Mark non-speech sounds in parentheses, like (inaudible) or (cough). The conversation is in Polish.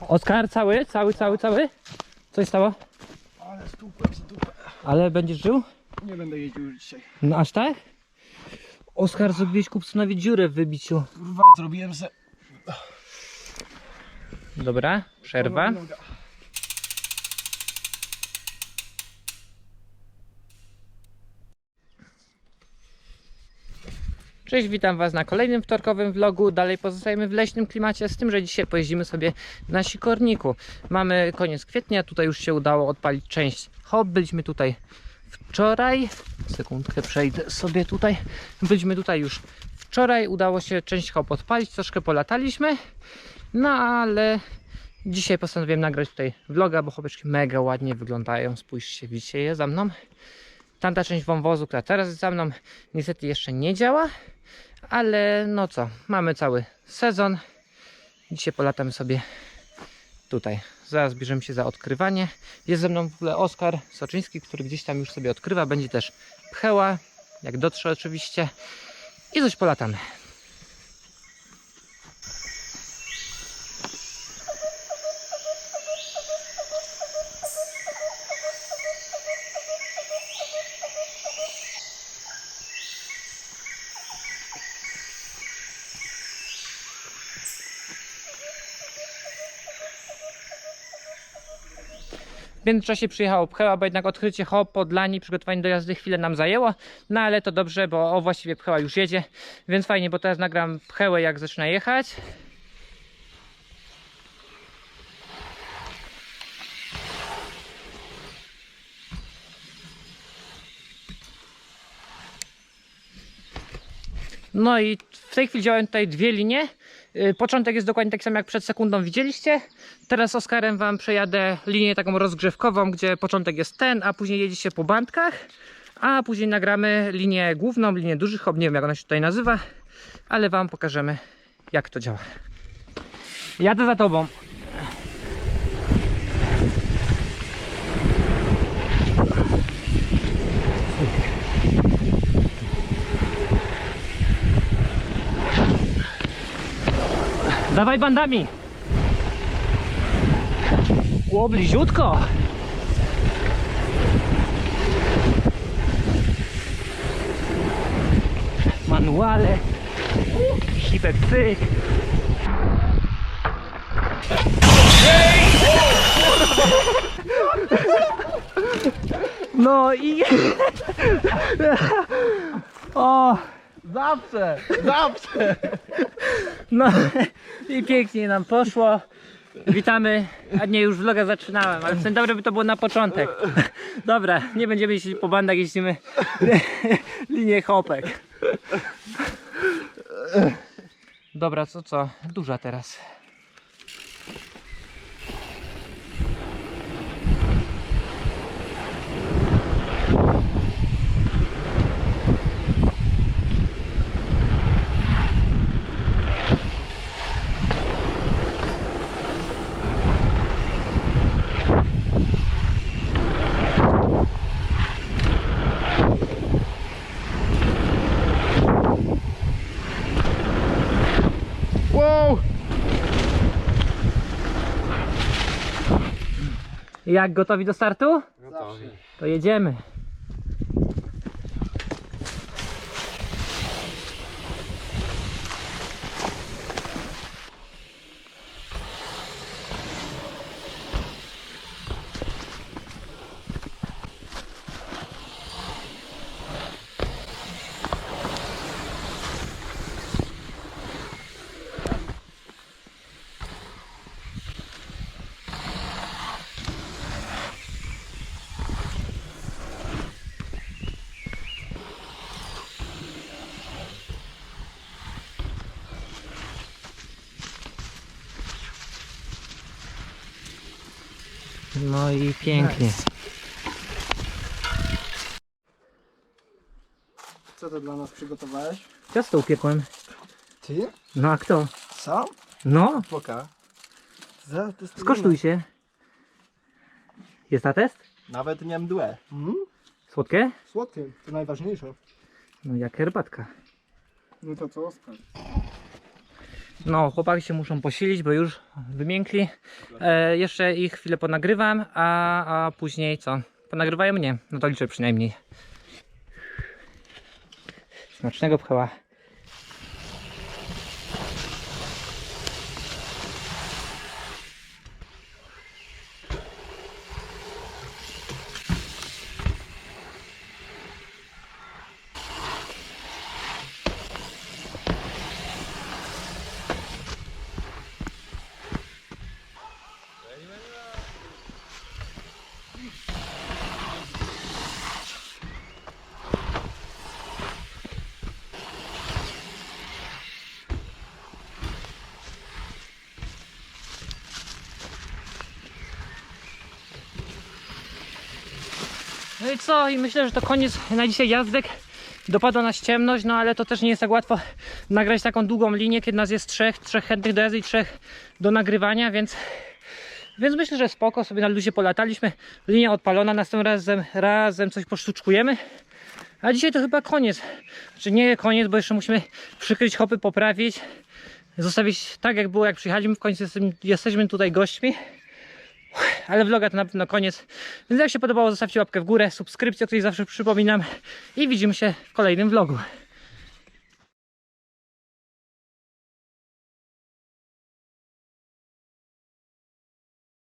Oskar, cały, cały, cały, cały? Co się stało? Ale stupę, stupę. Ale będziesz żył? Nie będę jeździł już dzisiaj. No aż tak? Oskar, zrobiłeś kupconowi dziurę w wybiciu. Kurwa, zrobiłem se... Dobra, przerwa. Cześć, witam Was na kolejnym wtorkowym vlogu. Dalej pozostajemy w leśnym klimacie, z tym, że dzisiaj pojeździmy sobie na Sikorniku. Mamy koniec kwietnia, tutaj już się udało odpalić część hop. Byliśmy tutaj wczoraj. Sekundkę przejdę sobie tutaj. Byliśmy tutaj już wczoraj, udało się część hop odpalić, troszkę polataliśmy. No ale dzisiaj postanowiłem nagrać tutaj vloga, bo chłopeczki mega ładnie wyglądają. Spójrzcie, widzicie je za mną. Tamta część wąwozu, która teraz jest za mną, niestety jeszcze nie działa, ale no co, mamy cały sezon. Dzisiaj polatamy sobie tutaj. Zaraz bierzemy się za odkrywanie. Jest ze mną w ogóle Oskar Soczyński, który gdzieś tam już sobie odkrywa. Będzie też pcheła, jak dotrze oczywiście. I coś polatamy. Międzyczasie przyjechało pcheła, bo jednak odkrycie hop, podlani, przygotowanie do jazdy chwilę nam zajęło. No ale to dobrze, bo o właściwie pcheła już jedzie, więc fajnie, bo teraz nagram pchełę jak zaczyna jechać. No i w tej chwili działają tutaj dwie linie. Y, Początek jest dokładnie taki sam jak przed sekundą widzieliście. Teraz Oskarem Wam przejadę linię taką rozgrzewkową, gdzie początek jest ten, a później jedzie się po bandkach. A później nagramy linię główną, linię dużych hop, nie wiem jak ona się tutaj nazywa, ale Wam pokażemy jak to działa. Jadę za Tobą. Dawaj bandami. O, bliziutko. Manuale. Hipek cyk. No i... (laughs) O! Zawsze, zawsze. No i pięknie nam poszło. Witamy. A nie, już vloga zaczynałem, ale w sumie dobre by to było na początek. Dobra, nie będziemy jeździć po bandach, jeździmy linię hopek. Dobra, co co? Duża teraz. Jak gotowi do startu? Zawsze. To jedziemy. No i pięknie. Co to dla nas przygotowałeś? Ciasto upiekłem. Ty? No a kto? Sam? No, Poka. Zatestujemy. skosztuj się. Jest na test? Nawet nie mdłe. Mm? Słodkie? Słodkie, to najważniejsze. No jak herbatka. No to co, Oskar? No, chłopaki się muszą posilić, bo już wymiękli. E, jeszcze ich chwilę ponagrywam, a, a później co? Ponagrywają mnie. No to liczę przynajmniej. Smacznego pcheła. No i co? I myślę, że to koniec na dzisiaj jazdek. Dopadła nas ciemność, no ale to też nie jest tak łatwo nagrać taką długą linię, kiedy nas jest trzech, trzech chętnych do jazdy i trzech do nagrywania, więc więc myślę, że spoko, sobie na luzie polataliśmy. Linia odpalona, następnym razem, razem coś posztuczkujemy. A dzisiaj to chyba koniec. Znaczy nie koniec, bo jeszcze musimy przykryć hopy, poprawić. Zostawić tak jak było jak przyjechaliśmy. W końcu jesteśmy, jesteśmy tutaj gośćmi. Ale vloga to na pewno koniec. Więc jak się podobało, zostawcie łapkę w górę, subskrypcję, o której zawsze przypominam. I widzimy się w kolejnym vlogu.